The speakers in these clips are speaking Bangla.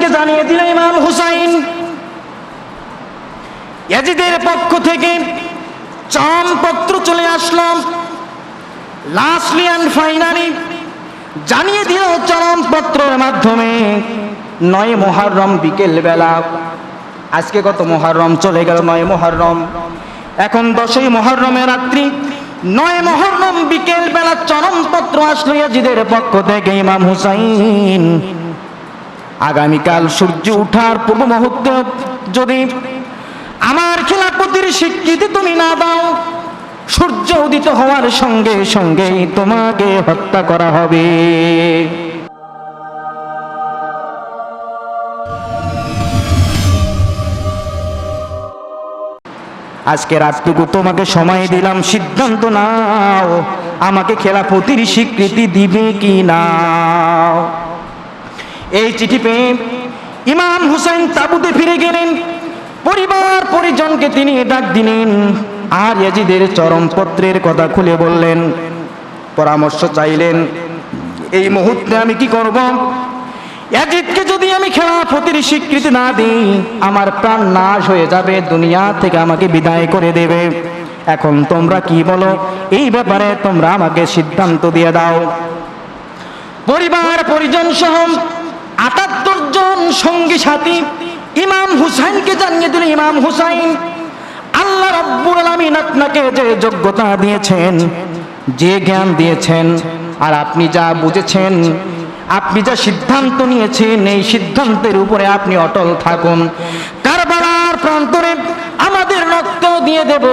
হুসাইনকে জানিয়ে দিল ইমাম হুসাইন, ইয়াজিদের পক্ষ থেকে চমপত্র চলে আসলাম, লাস্টলি অ্যান্ড ফাইনালি জানিয়ে দিল চরমপত্রের মাধ্যমে নয় মহারম বিকেল বেলা। আজকে কত মহারম চলে গেল নয় মহারম এখন দশই মহরমের রাত্রি, নয় মহরম বিকেল বেলা চরমপত্র আসলো ইয়াজিদের পক্ষ থেকে ইমাম হুসাইন। আগামীকাল সূর্য উঠার পূর্ব মুহূর্ত। যদি আমার খেলাপতির স্বীকৃতি তুমি না দাও, সূর্য উদিত হওয়ার সঙ্গে সঙ্গে তোমাকে হত্যা করা হবে। আজকে রাতটুকু তোমাকে সময় দিলাম, সিদ্ধান্ত নাও, আমাকে খেলাপতির স্বীকৃতি দিবে কি না। এই চিঠি পেয়ে ইমাম হুসাইন তাবুতে ফিরে গেলেন। পরিবার পরিজনকে তিনি ডাক দিলেন। আর ইয়াজিদের চরমপত্রের কথা খুলে বললেন। পরামর্শ চাইলেন, এই মুহূর্তে আমি কি করব? ইয়াজিদকে যদি আমি খেলাফতের স্বীকৃতি না দিই, আমার প্রাণ নাশ হয়ে যাবে, দুনিয়া থেকে আমাকে বিদায় করে দেবে। এখন তোমরা কি বলো? এই ব্যাপারে তোমরা আমাকে সিদ্ধান্ত দিয়ে দাও। পরিবার পরিজন সহ আটাত্তর জন সঙ্গী সাথী ইমাম হুসাইনকে জানিয়ে দিল ইমাম হুসাইন, আল্লাহ রব্বুল আলামিন আপনাকে যে যোগ্যতা দিয়েছেন, যে জ্ঞান দিয়েছেন, আর আপনি যা বুঝেছেন, আপনি যা সিদ্ধান্ত নিয়েছেন, এই সিদ্ধান্তের উপরে আপনি অটল থাকুন কারবালার প্রান্তরে আমাদের রক্ত দিয়ে দেব।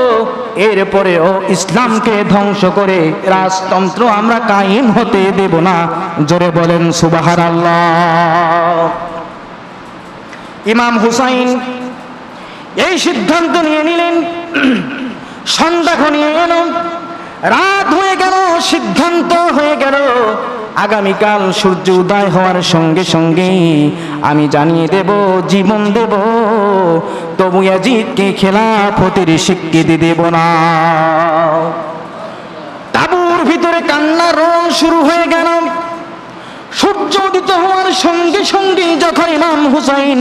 এরপরেও ইসলামকে ধ্বংস করে রাজতন্ত্র আমরা কায়েম হতে দেব না। জোরে বলেন সুবাহার আল্লাহ ইমাম হুসাইন এই সিদ্ধান্ত নিয়ে নিলেন। সন্ধ্যা ঘনিয়ে গেল রাত হয়ে গেল, সিদ্ধান্ত হয়ে গেল। আগামীকাল সূর্য উদয় হওয়ার সঙ্গে সঙ্গে আমি জানিয়ে দেব, জীবন দেব। তবু ইয়াজিদকে খেলাফতের স্বীকৃতি দেব না। তাবুর ভিতরে কান্নার রং শুরু হয়ে গেল। সূর্য উদিত হওয়ার সঙ্গে সঙ্গে যখন ইমাম হুসাইন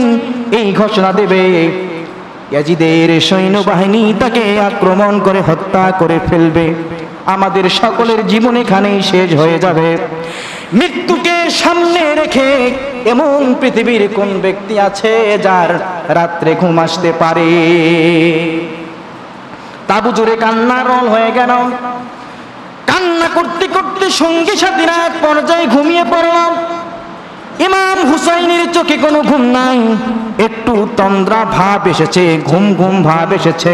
এই ঘোষণা দেবে, ইয়াজিদের সৈন্যবাহিনী তাকে আক্রমণ করে হত্যা করে ফেলবে। আমাদের সকলের জীবন এখানেই শেষ হয়ে যাবে। মৃত্যুকে সামনে রেখে এমন পৃথিবীর কোন ব্যক্তি আছে যার রাত্রে ঘুম আসতে পারে? তাবু জুড়ে কান্না রল হয়ে গেল। কান্না করতে করতে সঙ্গী সাথীরা এক পর্যায়ে ঘুমিয়ে পড়লাম ইমাম হুসাইনের চোখে কোনো ঘুম নাই। একটু তন্দ্রা ভাব এসেছে, ঘুম ঘুম ভাব এসেছে।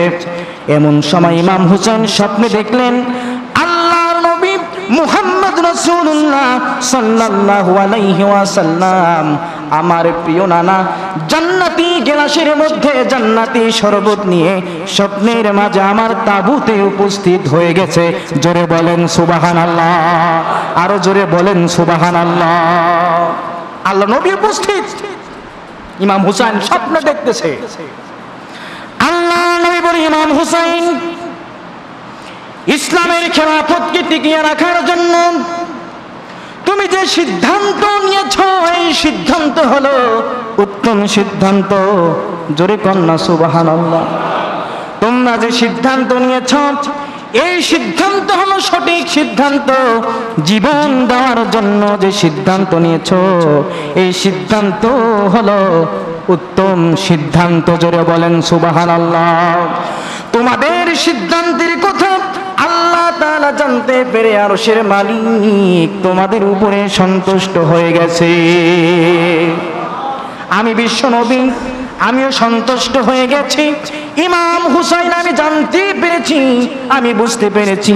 এমন সময় ইমাম হুসাইন স্বপ্নে দেখলেন, আল্লাহর নবী মুহাম্মদ রাসূলুল্লাহ আমার প্রিয় নানা, জান্নাতি গেলাসের মধ্যে জান্নাতি শরবত নিয়ে স্বপ্নের মাঝে আমার তাবুতে উপস্থিত হয়ে গেছে। জোরে বলেন আরও জোরে বলেন আল্লাহ নবী উপস্থিত, ইমাম হুসাইন স্বপ্ন দেখতেছে। আল্লাহ নবী বলে ইমাম হুসাইন, ইসলামের খেলাফতকে টিকিয়ে রাখার জন্য তুমি যে সিদ্ধান্ত নিয়েছ, এই সিদ্ধান্ত হলো উত্তম সিদ্ধান্ত। জোরে কন্যা সুবাহান তোমরা যে সিদ্ধান্ত নিয়েছ, এই সিদ্ধান্ত হলো সঠিক সিদ্ধান্ত। জীবন দেওয়ার জন্য যে সিদ্ধান্ত নিয়েছ, এই সিদ্ধান্ত হলো উত্তম সিদ্ধান্ত। জোরে বলেন সুবাহান তোমাদের সিদ্ধান্তের কথা তাআলা জানতে পেরে আরশের মালিক তোমাদের উপরে সন্তুষ্ট হয়ে গেছে। আমি বিশ্ব নবী, আমিও সন্তুষ্ট হয়ে গেছি। ইমাম হুসাইন আমি জানতে পেরেছি, আমি বুঝতে পেরেছি,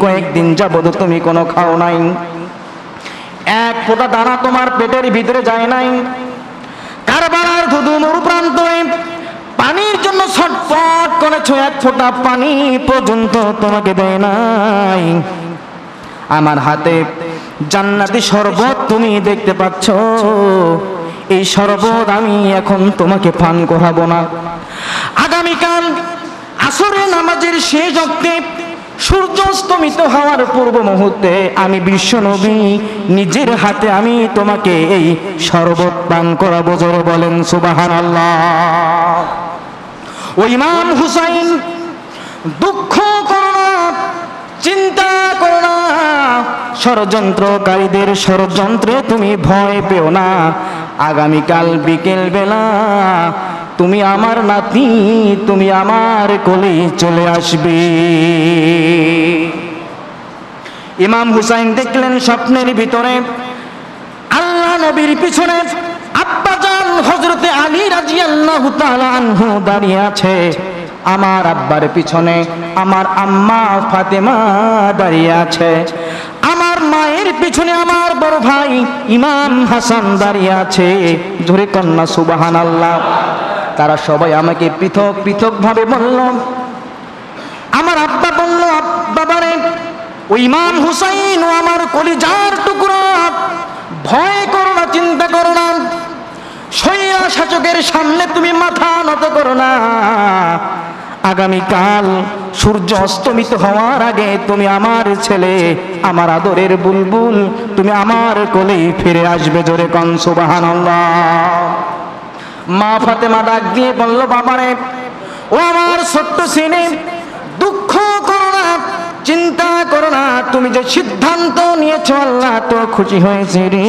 কয়েকদিন যাবত তুমি কোনো খাও নাই। এক ফোঁটা দানা তোমার পেটের ভিতরে যায় নাই। কারবালার ধুধু মরু প্রান্তরে পানির জন্য ছটফট করেছ, এক ফোঁটা পানি পর্যন্ত তোমাকে দেয় নাই। আমার হাতে জান্নাতি শরবত তুমি দেখতে পাচ্ছ। এই শরবত আমি এখন তোমাকে পান করাবো না। আগামীকাল আসরে নামাজের শেষ অক্টে সূর্য অস্তমিত হওয়ার পূর্ব মুহূর্তে আমি বিশ্ব নবী নিজের হাতে আমি তোমাকে এই শরবত পান করাবো, জোরে বলেন সুবাহান আল্লাহ ও ইমাম হুসাইন, দুঃখ করো না, চিন্তা করো না। ষড়যন্ত্রকারীদের ষড়যন্ত্রে তুমি ভয় পেও না। আগামীকাল বিকেল বেলা তুমি আমার নাতি, তুমি আমার কোলে চলে আসবে। ইমাম হুসাইন দেখলেন স্বপ্নের ভিতরে আল্লাহ নবীর পিছনে আব্বাজান হজরতে আলী রাজিয়াল্লাহু তাআলা আনহু দাঁড়িয়ে আছে। আমার আব্বার পিছনে আমার আম্মা ফাতেমা দাঁড়িয়ে আছে। আমার মায়ের পিছনে আমার বড় ভাই ইমাম হাসান দাঁড়িয়ে আছে। জোরে কন্যা সুবাহান আল্লাহ তারা সবাই আমাকে পৃথক পৃথক ভাবে বলল, আমার আব্বা বলল, বাবারে, ওই ইমাম হুসাইন ও আমার কলিজার টুকরো, ভয় করো না চিন্তা করো না সৈয়া শাসকের সামনে তুমি মাথা নত করো না। আগামীকাল সূর্য অস্তমিত হওয়ার আগে তুমি আমার ছেলে, আমার আদরের বুলবুল, তুমি আমার কোলে ফিরে আসবে জোরে কন, সুবহানাল্লাহ। মা ফাতেমা ডাক দিয়ে বলল, বাবারে, ও আমার ছোট্ট সিনে দুঃখ করো না, চিন্তা করো না, তুমি যে সিদ্ধান্ত নিয়েছো, আল্লাহ তো খুশি হয়েছে রে।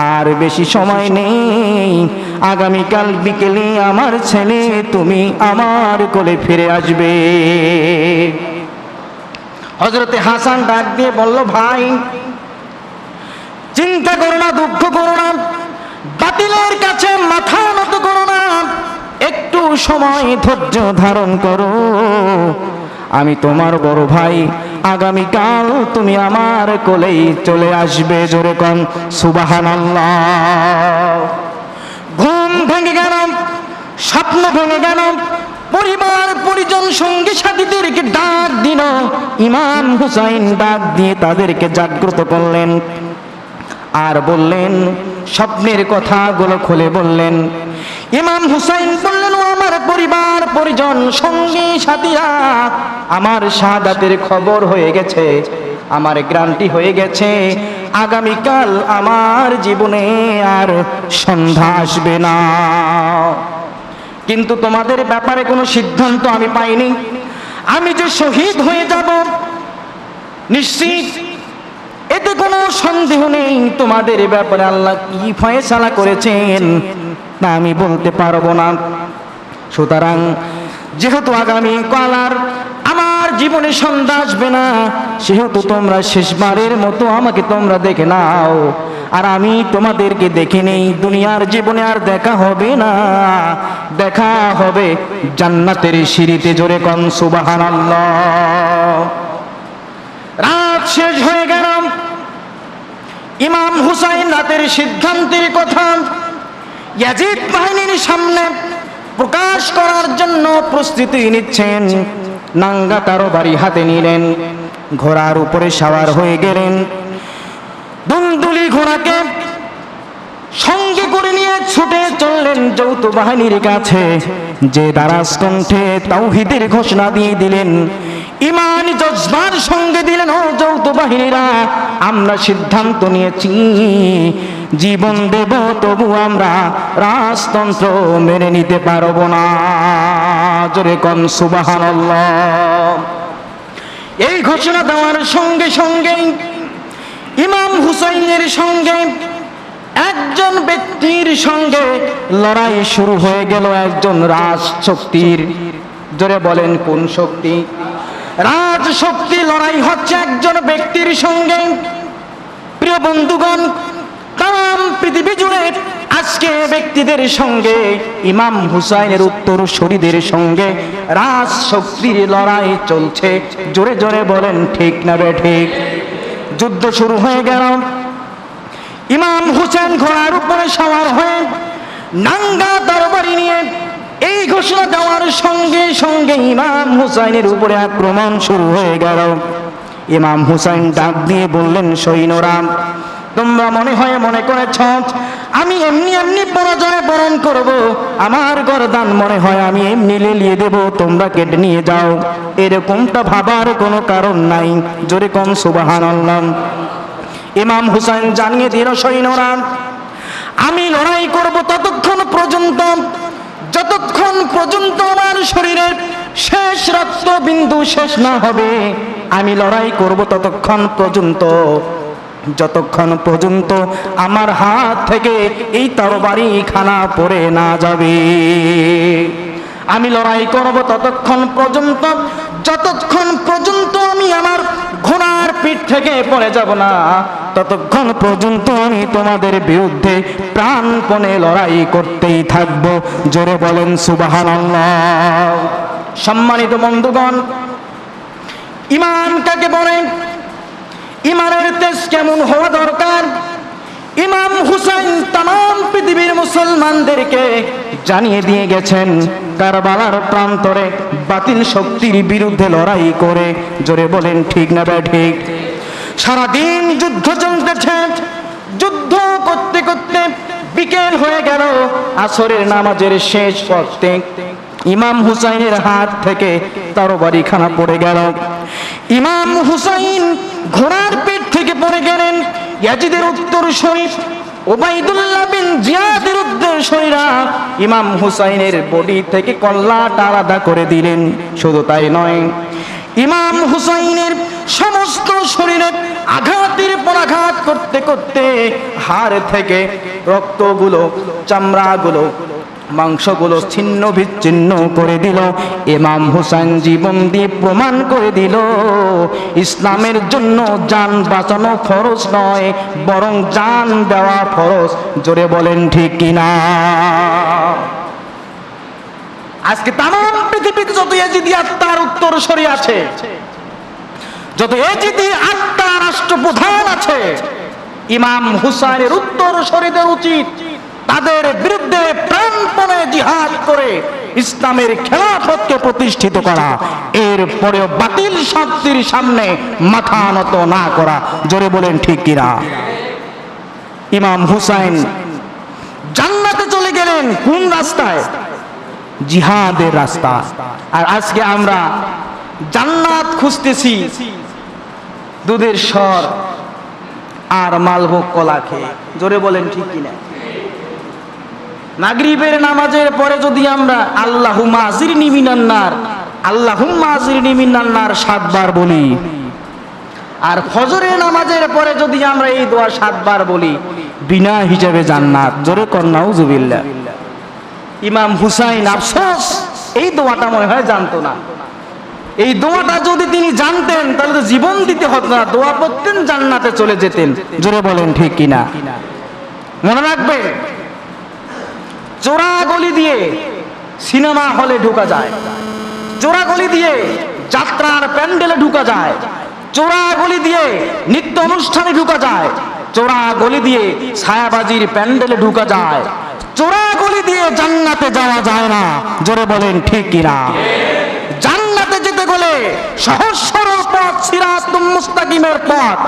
আর বেশি সময় নেই। আগামীকাল বিকেলে আমার ছেলে তুমি আমার কোলে ফিরে আসবে। হজরতে হাসান ডাক দিয়ে বলল, ভাই, চিন্তা করো না, দুঃখ করো না। বাতিলের কাছে মাথা নত করো না। একটু সময় ধৈর্য ধারণ করো। আমি তোমার বড় ভাই আগামীকাল তুমি আমার কোলেই চলে আসবে জোরে কন সুবাহান ঘুম ভেঙে গেল স্বপ্ন ভেঙে গেল পরিবার, পরিজন, সঙ্গী, সাথীদেরকে ডাক দিল, ইমাম হুসাইন ডাক দিয়ে তাদেরকে জাগ্রত করলেন। আর বললেন, স্বপ্নের কথাগুলো খুলে বললেন। ইমাম হুসাইন বললেন পরিবার, পরিজন, সঙ্গী, সাথীরা, আমার শাহাদাতের খবর হয়ে গেছে, আমার গ্রান্টি হয়ে গেছে। আগামীকাল আমার জীবনে আর সন্ধ্যা আসবে না। কিন্তু তোমাদের ব্যাপারে কোনো সিদ্ধান্ত আমি পাইনি। আমি যে শহীদ হয়ে যাব, নিশ্চিত এতে কোনো সন্দেহ নেই। তোমাদের ব্যাপারে আল্লাহ কি ফয়সালা করেছেন, তা আমি বলতে পারব না। সুতরাং যেহেতু আগামী কালার আমার জীবনে সন্ধ্যা আসবে না, সেহেতু তোমরা শেষবারের মতো আমাকে তোমরা দেখে নাও। আর আমি তোমাদেরকে দেখে নেই, দুনিয়ার জীবনে আর দেখা হবে না। দেখা হবে জান্নাতের সিঁড়িতে জোরে কন সুবাহান রাত শেষ হয়ে গেল। ইমাম হুসাইন রাতের সিদ্ধান্তের কথা। ইয়াজিদ বাহিনীর সামনে প্রকাশ করার জন্য প্রস্তুতি নিচ্ছেন। নাঙ্গা কারও বাড়ি হাতে নিলেন। ঘোড়ার উপরে সাওয়ার হয়ে গেলেন। দুলদুলি ঘোড়াকে সঙ্গে করে নিয়ে ছুটে চললেন যৌথ বাহিনীর কাছে। যে দারাজ কণ্ঠে তাওহিদের ঘোষণা দিয়ে দিলেন, ইমান জজবার সঙ্গে দিলেন, ও যৌথ বাহিনীরা, আমরা সিদ্ধান্ত নিয়েছি জীবন দেব তবু আমরা রাজতন্ত্র মেনে নিতে পারব না। জোরে কন সুবাহান এই ঘোষণা দেওয়ার সঙ্গে সঙ্গে ইমাম হুসাইনের সঙ্গে, একজন ব্যক্তির সঙ্গে লড়াই শুরু হয়ে গেল একজন রাজ শক্তির জোরে বলেন, কোন শক্তি? রাজ শক্তি লড়াই হচ্ছে একজন ব্যক্তির সঙ্গে। প্রিয় বন্ধুগণ তাম পৃথিবী জুড়ে আজকে ব্যক্তিদের সঙ্গে, ইমাম হুসাইনের উত্তর শরীদের সঙ্গে রাজ শক্তির লড়াই চলছে। জোরে জোরে বলেন, ঠিক না বে ঠিক? যুদ্ধ শুরু হয়ে গেল। ইমাম হুসেন ঘোড়ার উপরে সওয়ার হয়ে নাঙ্গা দরবারি নিয়ে এই ঘোষণা দেওয়ার সঙ্গে সঙ্গে ইমাম হুসাইনের উপরে আক্রমণ শুরু হয়ে গেল। ইমাম হুসাইন ডাক দিয়ে বললেন সৈন্যরাম তোমরা মনে হয় মনে করেছ, আমি এমনি এমনি পরাজয় বরণ করব। আমার গরদান মনে হয় আমি এমনি লেলিয়ে দেব, তোমরা কেটে নিয়ে যাও। এরকমটা ভাবার কোনো কারণ নাই। জোরে কম সুবাহান ইমাম হুসাইন জানিয়ে দিল, সৈন্যরা, আমি লড়াই করব ততক্ষণ পর্যন্ত, যতক্ষণ পর্যন্ত আমার শরীরের শেষ রক্ত বিন্দু শেষ না হবে, আমি লড়াই করব ততক্ষণ পর্যন্ত। যতক্ষণ পর্যন্ত আমার হাত থেকে এই তরবারি খানা পড়ে না যাবে, আমি লড়াই করব ততক্ষণ পর্যন্ত, যতক্ষণ পর্যন্ত আমি আমার ঘোড়ার পিঠ থেকে পড়ে যাব না, ততক্ষণ পর্যন্ত আমি তোমাদের বিরুদ্ধে প্রাণপণে লড়াই করতেই থাকব। জোরে বলেন সুবাহান সম্মানিত বন্ধুগণ ইমান কাকে বলে? ইমানের তেজ কেমন হওয়া দরকার? ইমাম হুসাইন তাম পৃথিবীর মুসলমানদেরকে জানিয়ে দিয়ে গেছেন, কারবালার প্রান্তরে বাতিল শক্তির বিরুদ্ধে লড়াই করে। জোরে বলেন, ঠিক না ব্যা ঠিক? সারাদিন যুদ্ধ চলতেছে, যুদ্ধ করতে করতে বিকেল হয়ে গেল, আসরের নামাজের শেষ পথে ইমাম হুসাইনের হাত থেকে তরবারি খানা পড়ে গেল। ইমাম হুসাইন ঘোড়ার পেট থেকে পড়ে গেলেন ইয়াজিদের উত্তর শরীফ ওবাইদুল্লাহ বিন জিয়াদের উদ্দেশ্যরা ইমাম হুসাইনের বডি থেকে কল্লাটা আলাদা করে দিলেন, শুধু তাই নয়, ইমাম হুসাইনের সমস্ত শরীরে আঘাতের পর আঘাত করতে করতে হাড় থেকে রক্তগুলো, চামড়াগুলো মাংসগুলো ছিন্ন বিচ্ছিন্ন করে দিল। ইমাম হুসাইন জীবন দিয়ে প্রমাণ করে দিল, ইসলামের জন্য যান বাঁচানো ফরজ নয়, বরং যান দেওয়া ফরজ। জোরে বলেন, ঠিক কিনা আজকে তাম পৃথিবীতে যত এজিদি আত্মার উত্তর সরি আছে, যত এজিদি আত্মা রাষ্ট্রপ্রধান আছে, ইমাম হুসাইনের উত্তর শরীদের উচিত। তাদের বিরুদ্ধে প্রাণপণে জিহাদ করে ইসলামের খেলাফতকে প্রতিষ্ঠিত করা। এর পরেও বাতিল শক্তির সামনে মাথা নত না করা। জোরে বলেন, ঠিক কিনা ইমাম হুসাইন জান্নাতে চলে গেলেন কোন রাস্তায়? জিহাদের রাস্তা। আর আজকে আমরা জান্নাত খুঁজতেছি দুধের স্বর আর মালভোগ কলা খেয়ে। জোরে বলেন, ঠিক কিনা মাগরিবের নামাজের পরে যদি আমরা আল্লাহ আজির নিমিনান্নার আল্লাহ আজির নিমিনান্নার সাতবার বলি। আর ফজরের নামাজের পরে যদি আমরা এই দোয়া সাতবার বলি, বিনা হিসাবে জান্নাত। জোরে কন্যাও জুবিল্লা ইমাম হুসাইন আফসোস, এই দোয়াটা মনে হয় জানতো না। এই দোয়াটা যদি তিনি জানতেন, তাহলে তো জীবন দিতে হতো না। দোয়া পড়তেন, জান্নাতে চলে যেতেন। জোরে বলেন ঠিক কিনা? মনে রাখবেন চোরা গলি দিয়ে সিনেমা হলে ঢুকা যায়। চোরা গলি দিয়ে যাত্রার প্যান্ডেলে ঢুকা যায়। চোরা গলি দিয়ে নিত্য অনুষ্ঠানে ঢুকা যায়। চোরা গলি দিয়ে ছায়াবাজির প্যান্ডেলে ঢুকা যায়। চোরা গলি দিয়ে জান্নাতে যাওয়া যায় না। জোরে বলেন, ঠিক কিনা? গেলে সহজ সরল পথ সিরাত মুস্তাকিমের পথ।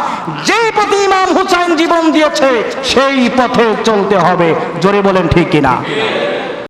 যে পথে ইমাম হুসাইন জীবন দিয়েছে, সেই পথে চলতে হবে। জোরে বলেন ঠিক কিনা?